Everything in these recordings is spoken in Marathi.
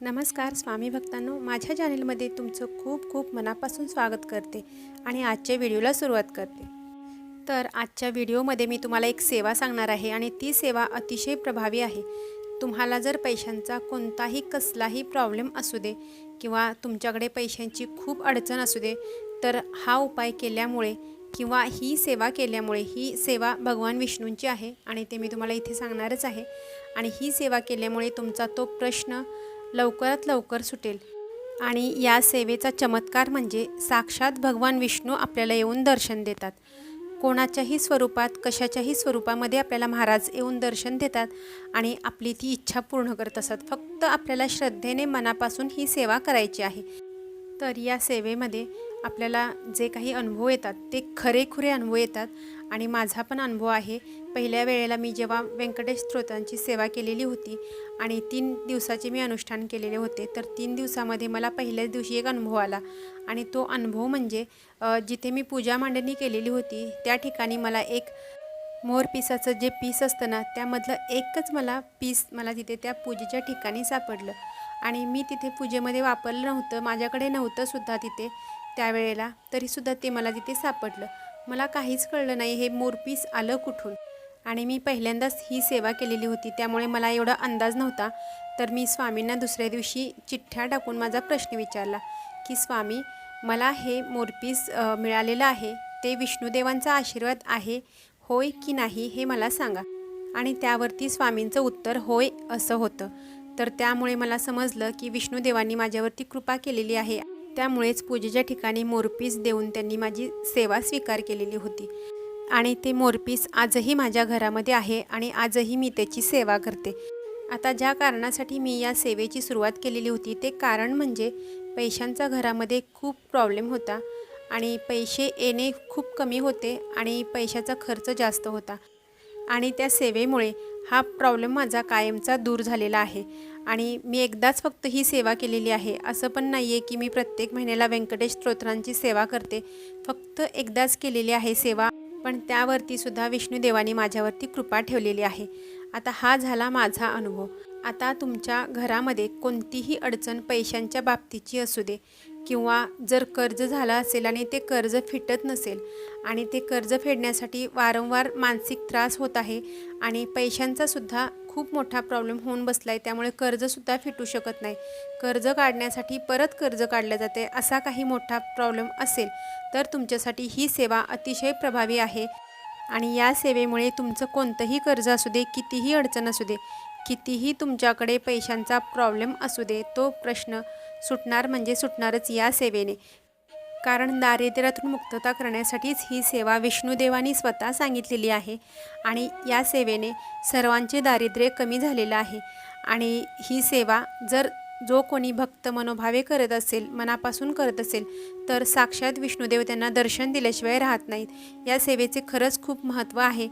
नमस्कार स्वामी भक्तांनो माझ्या चॅनलमध्ये तुमचं खूप खूप मनापासून स्वागत करते आणि आजच्या व्हिडिओला सुरुवात करते. तर आजच्या व्हिडिओमध्ये मी तुम्हाला एक सेवा सांगणार आहे आणि ती सेवा अतिशय प्रभावी आहे. तुम्हाला जर पैशांचा कोणताही कसलाही प्रॉब्लेम असू दे किंवा तुमच्याकडे पैशांची खूप अडचण असू दे तर हा उपाय केल्यामुळे किंवा ही सेवा केल्यामुळे ही सेवा भगवान विष्णूंची आहे आणि ते मी तुम्हाला इथे सांगणारच आहे. आणि ही सेवा केल्यामुळे तुमचा तो प्रश्न लवकरात लवकर सुटेल. आणि या सेवेचा चमत्कार म्हणजे साक्षात भगवान विष्णू आपल्याला येऊन दर्शन देतात. कोणाच्याही स्वरूपात कशाच्याही स्वरूपामध्ये आपल्याला महाराज येऊन दर्शन देतात आणि आपली ती इच्छा पूर्ण करत असतात फक्त आपल्याला श्रद्धेने मनापासून ही सेवा करायची आहे. तर या सेवेमध्ये आपल्याला जे काही अनुभव येतात ते खरेखुरे अनुभव येतात आणि माझा पण अनुभव आहे. पहिल्या वेळेला मी जेव्हा व्यंकटेश स्त्रोतांची सेवा केलेली होती आणि तीन दिवसाचे मी अनुष्ठान केलेले होते तर तीन दिवसामध्ये मला पहिल्याच दिवशी एक अनुभव आला. आणि तो अनुभव म्हणजे जिथे मी पूजा मांडणी केलेली होती त्या ठिकाणी मला एक मोर पिसाचं जे पीस असतं ना त्यामधलं एकच मला पीस मला तिथे त्या पूजेच्या ठिकाणी सापडलं. आणि मी तिथे पूजेमध्ये वापरलं नव्हतं माझ्याकडे नव्हतं सुद्धा तिथे त्यावेळेला तरीसुद्धा ते मला तिथे सापडलं. मला काहीच कळलं नाही हे मोरपीस आलं कुठून. आणि मी पहिल्यांदाच ही सेवा केलेली होती त्यामुळे मला एवढा अंदाज नव्हता. तर मी स्वामींना दुसऱ्या दिवशी चिठ्ठ्या टाकून माझा प्रश्न विचारला की स्वामी मला हे मोरपीस मिळालेलं आहे ते विष्णुदेवांचा आशीर्वाद आहे होय की नाही हे मला सांगा. आणि त्यावरती स्वामींचं उत्तर होय असं होतं. तर त्यामुळे मला समजलं की विष्णुदेवांनी माझ्यावरती कृपा केलेली आहे. त्यामुळेच पूजेच्या ठिकाणी मोरपीस देऊन त्यांनी माझी सेवा स्वीकार केलेली होती. आणि ते मोरपीस आजही माझ्या घरामध्ये आहे आणि आजही मी त्याची सेवा करते. आता ज्या कारणासाठी मी या सेवेची सुरुवात केलेली होती ते कारण म्हणजे पैशांचा घरामध्ये खूप प्रॉब्लेम होता आणि पैसे येणे खूप कमी होते आणि पैशाचा खर्च जास्त होता. आणि त्या सेवेमुळे हा प्रॉब्लेम माझा कायमचा दूर झालेला आहे. आणि मी एकदाच फक्त ही सेवा केलेली आहे. असं पण नाही आहे की मी प्रत्येक महिन्याला व्यंकटेश स्तोत्रांची सेवा करते. फक्त एकदाच केलेली आहे सेवा पण त्यावरती सुद्धा माझ्यावरती कृपा ठेवलेली आहे. आता हा झाला माझा अनुभव. आता तुमच्या घरामध्ये कोणतीही अडचण पैशांच्या बाबतीची असू दे किंवा जर कर्ज झालं असेल आणि ते कर्ज फिटत नसेल आणि ते कर्ज फेडण्यासाठी वारंवार मानसिक त्रास होत आहे आणि पैशांचासुद्धा खूप मोठा प्रॉब्लेम होऊन बसला आहे त्यामुळे कर्जसुद्धा फिटू शकत नाही. कर्ज काढण्यासाठी परत कर्ज काढलं जाते असा काही मोठा प्रॉब्लेम असेल तर तुमच्यासाठी ही सेवा अतिशय प्रभावी आहे. आणि या सेवेमुळे तुमचं कोणतंही कर्ज असू दे कितीही अडचण असू दे कितीही तुमच्याकडे पैशांचा प्रॉब्लेम असू दे तो प्रश्न सुटणार म्हणजे सुटणारच या सेवेने. कारण दारिद्र्यातून मुक्तता करण्यासाठीच ही सेवा विष्णुदेवानी स्वतः सांगितलेली आहे आणि या सेवेने सर्वांचे दारिद्र्य कमी झालेलं आहे. आणि ही सेवा जर जो कोणी भक्त मनोभावे करत असेल मनापासून करत असेल तर साक्षात विष्णुदेव त्यांना दर्शन दिल्याशिवाय राहत नाहीत. या सेवेचे खरंच खूप महत्त्व आहे.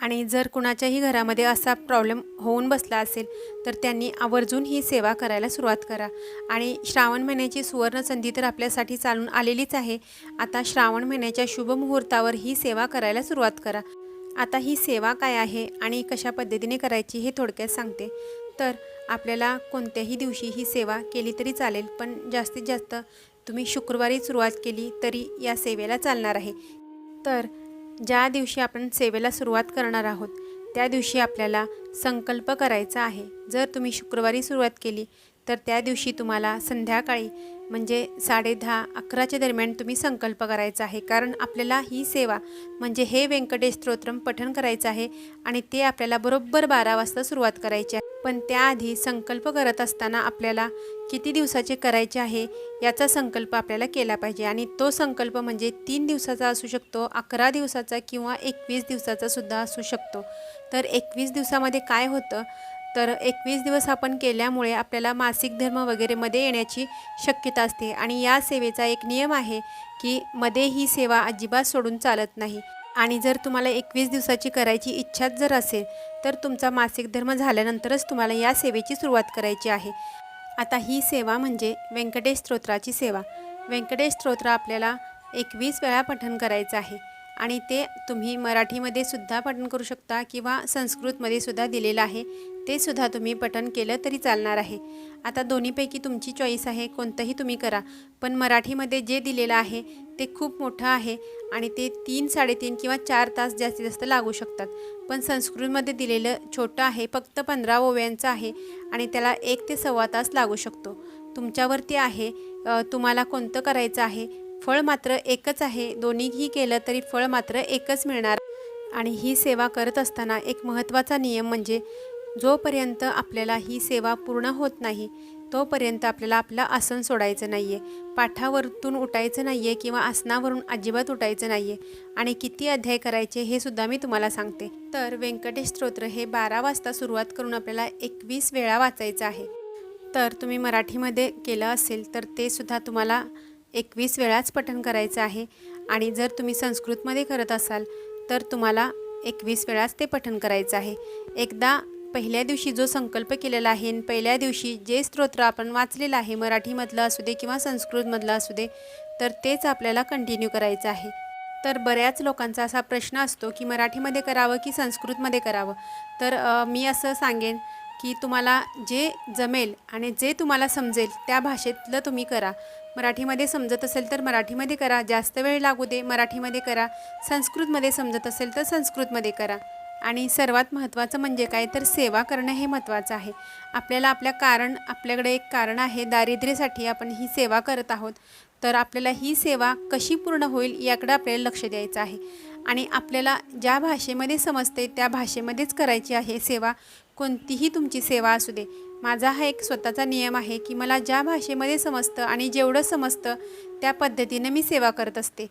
आणि जर कुणाच्याही घरामध्ये असा प्रॉब्लेम होऊन बसला असेल तर त्यांनी आवर्जून ही सेवा करायला सुरुवात करा. आणि श्रावण महिन्याची सुवर्ण संधी तर आपल्यासाठी चालून आलेलीच आहे. आता श्रावण महिन्याच्या शुभ मुहूर्तावर ही सेवा करायला सुरुवात करा. आता ही सेवा काय आहे आणि कशा पद्धतीने करायची हे थोडक्यात सांगते. तर आपल्याला कोणत्याही दिवशी ही सेवा केली तरी चालेल पण जास्तीत जास्त तुम्ही शुक्रवारी सुरुवात केली तरी या सेवेला चालणार आहे. तर ज्या दिवशी आपण सेवेला सुरुवात करणार आहोत त्या दिवशी आपल्याला संकल्प करायचा आहे. जर तुम्ही शुक्रवारी सुरुवात केली तर त्या दिवशी तुम्हाला संध्याकाळी म्हणजे साडे दहा अकराच्या दरम्यान तुम्ही संकल्प करायचा आहे. कारण आपल्याला ही सेवा म्हणजे हे व्यंकटेश स्तोत्रम पठण करायचं आहे आणि ते आपल्याला बरोबर बारा वाजता सुरुवात करायची आहे पण त्याआधी संकल्प करत असताना आपल्याला किती दिवसाचे करायचे आहे याचा संकल्प आपल्याला केला पाहिजे. आणि तो संकल्प म्हणजे तीन दिवसाचा असू शकतो अकरा दिवसाचा किंवा एकवीस दिवसाचा सुद्धा असू शकतो. तर एकवीस दिवसामध्ये काय होतं? तर एकवीस दिवस आपण केल्यामुळे आपल्याला मासिक धर्म वगैरेमध्ये येण्याची शक्यता असते. आणि या सेवेचा एक नियम आहे की मध्ये ही सेवा अजिबात सोडून चालत नाही. आणि जर तुम्हाला एकवीस दिवसाची करायची इच्छाच जर असेल तर तुमचा मासिक धर्म झाल्यानंतरच तुम्हाला या सेवेची सुरुवात करायची आहे. आता ही सेवा म्हणजे व्यंकटेश स्तोत्राची सेवा. व्यंकटेश स्तोत्र आपल्याला एकवीस वेळा पठण करायचं आहे आणि ते तुम्ही मराठीमध्ये सुद्धा पठण करू शकता किंवा संस्कृतमध्ये सुद्धा दिलेलं आहे. ते सुद्धा तुम्ही पठण केलं तरी चालणार आहे. आता दोन्हीपैकी तुमची चॉईस आहे कोणतंही तुम्ही करा. पण मराठीमध्ये जे दिलेलं आहे ते खूप मोठं आहे आणि ते तीन साडेतीन किंवा चार तास जास्तीत जास्त लागू शकतात. पण संस्कृतमध्ये दिलेलं छोटं आहे फक्त पंधरा ओव्यांचं आहे आणि त्याला एक ते सव्वा तास लागू शकतो. तुमच्यावरती आहे तुम्हाला कोणतं करायचं आहे? फळ मात्र एकच आहे. दोन्हीही केलं तरी फळ मात्र एकच मिळणार. आणि ही सेवा करत असताना एक महत्त्वाचा नियम म्हणजे जोपर्यंत आपल्याला ही सेवा पूर्ण होत नाही तोपर्यंत आपल्याला आपलं आसन सोडायचं नाही आहे पाठावरतून उठायचं नाही आहे किंवा आसनावरून अजिबात उठायचं नाही आहे आणि किती अध्याय करायचे हे सुद्धा मी तुम्हाला सांगते. तर व्यंकटेश स्तोत्र हे बारा वाजता सुरुवात करून आपल्याला एकवीस वेळा वाचायचं आहे. तर तुम्ही मराठीमध्ये केलं असेल तर ते सुद्धा तुम्हाला एकवीस वेळाच पठण करायचं आहे. आणि जर तुम्ही संस्कृतमध्ये करत असाल तर तुम्हाला एकवीस वेळाच ते पठण करायचं आहे. एकदा पहिल्या दिवशी जो संकल्प केलेला आहे पहिल्या दिवशी जे स्तोत्र आपण वाचलेलं आहे मराठीमधलं असू दे किंवा संस्कृतमधलं असू दे तर तेच आपल्याला कंटिन्यू करायचं आहे. तर बऱ्याच लोकांचा असा प्रश्न असतो की मराठीमध्ये करावं की संस्कृतमध्ये करावं? तर मी असं सांगेन की तुम्हाला जे जमेल आणि जे तुम्हाला समजेल त्या भाषेतलं तुम्ही करा. मराठीमध्ये समजत असेल तर मराठीमध्ये करा जास्त वेळ लागू दे मराठीमध्ये करा. संस्कृतमध्ये समजत असेल तर संस्कृतमध्ये करा. आणि सर्वात महत्त्वाचं म्हणजे काय? तर सेवा करणं हे महत्त्वाचं आहे. आपल्याला आपल्या कारण आपल्याकडे एक कारण आहे दारिद्र्यासाठी आपण ही सेवा करत आहोत. तर आपल्याला ही सेवा कशी पूर्ण होईल याकडे आपल्याला लक्ष द्यायचं आहे. आणि आपल्याला ज्या भाषेमध्ये समजते त्या भाषेमध्येच करायची आहे सेवा. कोणतीही तुमची सेवा असू दे. माझा हा एक स्वतःचा नियम आहे की मला ज्या भाषेमध्ये समजतं आणि जेवढं समजतं त्या पद्धतीनं मी सेवा करत असते.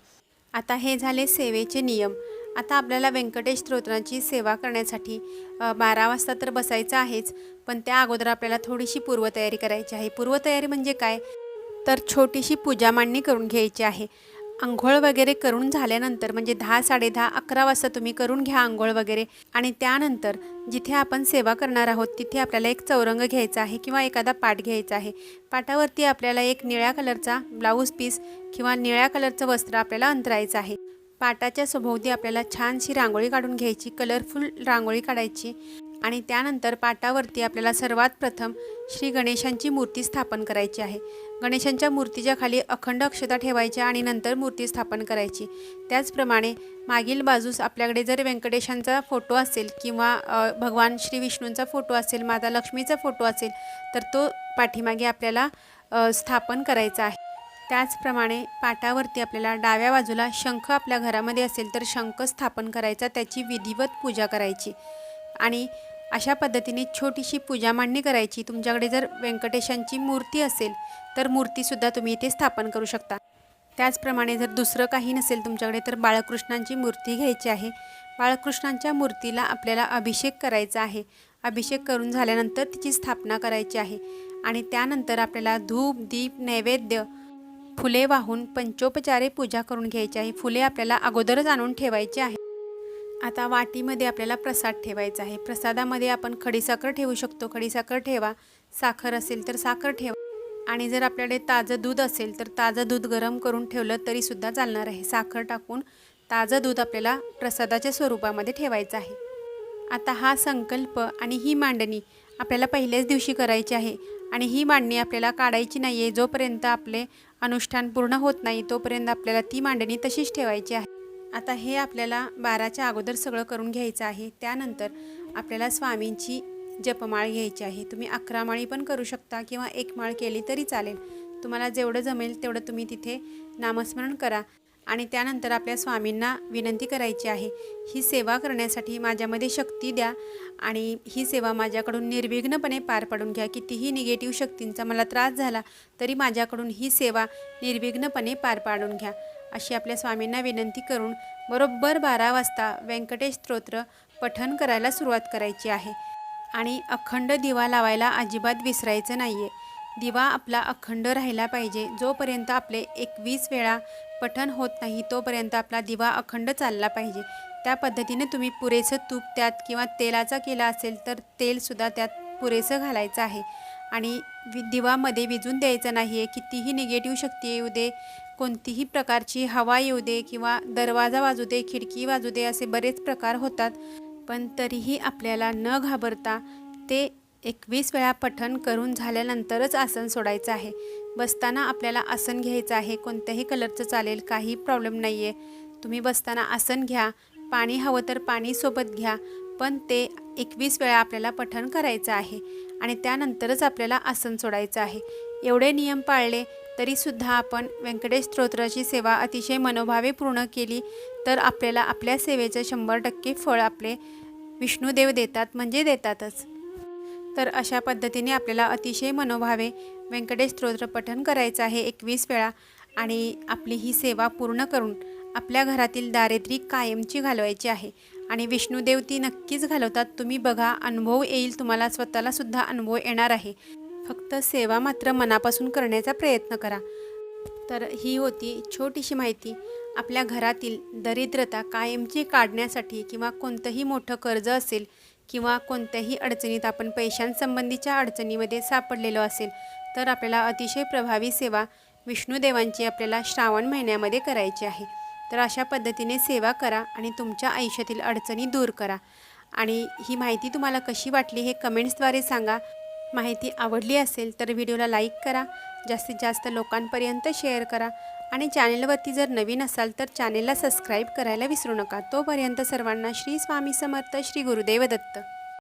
आता हे झाले सेवेचे नियम. आता आपल्याला व्यंकटेश स्तोत्राची सेवा करण्यासाठी बारा वाजता तर बसायचं आहेच पण त्या अगोदर आपल्याला थोडीशी पूर्वतयारी करायची आहे. पूर्वतयारी म्हणजे काय? तर छोटीशी पूजा मांडणी करून घ्यायची आहे. आंघोळ वगैरे करून झाल्यानंतर म्हणजे दहा साडेदहा अकरा वाजता तुम्ही करून घ्या आंघोळ वगैरे. आणि त्यानंतर जिथे आपण सेवा करणार आहोत तिथे आपल्याला एक चौरंग घ्यायचा आहे किंवा एखादा पाट घ्यायचा आहे. पाटावरती आपल्याला एक निळ्या कलरचा ब्लाऊज पीस किंवा निळ्या कलरचं वस्त्र आपल्याला अंतरायचं आहे. पाटाच्या सभोवती आपल्याला छानशी रांगोळी काढून घ्यायची कलरफुल रांगोळी काढायची आणि त्यानंतर पाटावरती आपल्याला सर्वात प्रथम श्री गणेशांची मूर्ती स्थापन करायची आहे. गणेशांच्या मूर्तीच्या खाली अखंड अक्षता ठेवायच्या आणि नंतर मूर्ती स्थापन करायची. त्याचप्रमाणे मागील बाजूस आपल्याकडे जर व्यंकटेशांचा फोटो असेल किंवा भगवान श्री विष्णूंचा फोटो असेल माता लक्ष्मीचा फोटो असेल तर तो पाठीमागे आपल्याला स्थापन करायचा आहे. त्याचप्रमाणे पाटावरती आपल्याला डाव्या बाजूला शंख आपल्या घरामध्ये असेल तर शंख स्थापन करायचा त्याची विधिवत पूजा करायची. आणि अशा पद्धतीने छोटीशी पूजा मांडणी करायची. तुमच्याकडे जर व्यंकटेशांची मूर्ती असेल तर मूर्तीसुद्धा तुम्ही इथे स्थापन करू शकता. त्याचप्रमाणे जर दुसरं काही नसेल तुमच्याकडे तर बाळकृष्णांची मूर्ती घ्यायची आहे. बाळकृष्णांच्या मूर्तीला आपल्याला अभिषेक करायचा आहे. अभिषेक करून झाल्यानंतर तिची स्थापना करायची आहे. आणि त्यानंतर आपल्याला धूप दीप नैवेद्य फुले वाहून पंचोपचारे पूजा करून घ्यायची आहे. फुले आपल्याला अगोदरच आणून ठेवायची आहे आता वाटीमध्ये आपल्याला प्रसाद ठेवायचा आहे. प्रसादामध्ये आपण खडीसाखर ठेवू शकतो. खडीसाखर ठेवा. साखर असेल तर साखर ठेवा. आणि जर आपल्याकडे ताजं दूध असेल तर ताजं दूध गरम करून ठेवलं तरीसुद्धा चालणार आहे. साखर टाकून ताजं दूध आपल्याला प्रसादाच्या स्वरूपामध्ये ठेवायचं आहे. आता हा संकल्प आणि ही मांडणी आपल्याला पहिल्याच दिवशी करायची आहे. आणि ही मांडणी आपल्याला काढायची नाही आहे जोपर्यंत आपले अनुष्ठान पूर्ण होत नाही तोपर्यंत आपल्याला ती मांडणी तशीच ठेवायची आहे. आता हे आपल्याला बाराच्या अगोदर सगळं करून घ्यायचं आहे. त्यानंतर आपल्याला स्वामींची जपमाळ घ्यायची आहे. तुम्ही अकरा माळी पण करू शकता किंवा एक माळ केली तरी चालेल. तुम्हाला जेवढं जमेल तेवढं तुम्ही तिथे नामस्मरण करा. आणि त्यानंतर आपल्या स्वामींना विनंती करायची आहे ही सेवा करण्यासाठी माझ्यामध्ये शक्ती द्या आणि ही सेवा माझ्याकडून निर्विघ्नपणे पार पाडून घ्या. कितीही निगेटिव्ह शक्तींचा मला त्रास झाला तरी माझ्याकडून ही सेवा निर्विघ्नपणे पार पाडून घ्या. अशी आपल्या स्वामींना विनंती करून बरोबर बारा वाजता व्यंकटेश स्तोत्र पठण करायला सुरुवात करायची आहे. आणि अखंड दिवा लावायला अजिबात विसरायचं नाही आहे दिवा आपला अखंड राहिला पाहिजे जोपर्यंत आपले एकवीस वेळा पठण होत नाही तोपर्यंत आपला दिवा अखंड चालला पाहिजे. त्या पद्धतीने तुम्ही पुरेसं तूप त्यात किंवा तेलाचा केला असेल तर तेलसुद्धा त्यात पुरेसं घालायचं आहे. आणि वि दिवामध्ये विजून द्यायचं नाही आहे कितीही निगेटिव्ह शक्ती येऊ दे कोणतीही प्रकारची हवा येऊ दे किंवा दरवाजा वाजू दे खिडकी वाजू दे असे बरेच प्रकार होतात. पण तरीही आपल्याला न घाबरता ते एकवीस वेळा पठण करून झाल्यानंतरच आसन सोडायचं आहे. बसताना आपल्याला आसन घ्यायचं आहे. कोणत्याही कलरचं चालेल काही प्रॉब्लेम नाही आहे तुम्ही बसताना आसन घ्या. पाणी हवं तर पाणी सोबत घ्या पण ते एकवीस वेळा आपल्याला पठण करायचं आहे आणि त्यानंतरच आपल्याला आसन सोडायचं आहे. एवढे नियम पाळले तरीसुद्धा आपण व्यंकटेश स्तोत्राची सेवा अतिशय मनोभावे पूर्ण केली तर आपल्याला आपल्या सेवेचं शंभर टक्के फळ आपले विष्णुदेव देतात म्हणजे देतातच. तर अशा पद्धतीने आपल्याला अतिशय मनोभावे व्यंकटेश स्तोत्र पठण करायचं आहे एकवीस वेळा. आणि आपली ही सेवा पूर्ण करून आपल्या घरातील दारिद्र्य कायमची घालवायची आहे. आणि विष्णुदेव ती नक्कीच घालवतात. तुम्ही बघा अनुभव येईल तुम्हाला. स्वतःला सुद्धा अनुभव येणार आहे. फक्त सेवा मात्र मनापासून करण्याचा प्रयत्न करा. तर ही होती छोटीशी माहिती. आपल्या घरातील दरिद्रता कायमची काढण्यासाठी किंवा कोणतंही मोठं कर्ज असेल किंवा कोणत्याही अडचणीत आपण पैशांसंबंधीच्या अडचणीमध्ये सापडलेलो असेल तर आपल्याला अतिशय प्रभावी सेवा विष्णुदेवांची आपल्याला श्रावण महिन्यामध्ये करायची आहे. तर अशा पद्धतीने सेवा करा आणि तुमच्या आयुष्यातील अडचणी दूर करा. आणि ही माहिती तुम्हाला कशी वाटली हे कमेंट्सद्वारे सांगा. माहिती आवडली असेल तर व्हिडिओला लाईक करा जास्तीत जास्त लोकांपर्यंत शेअर करा आणि चॅनेलवरती जर नवीन असाल तर चॅनेलला सबस्क्राईब करायला विसरू नका. तोपर्यंत सर्वांना श्री स्वामी समर्थ श्री गुरुदेव दत्त.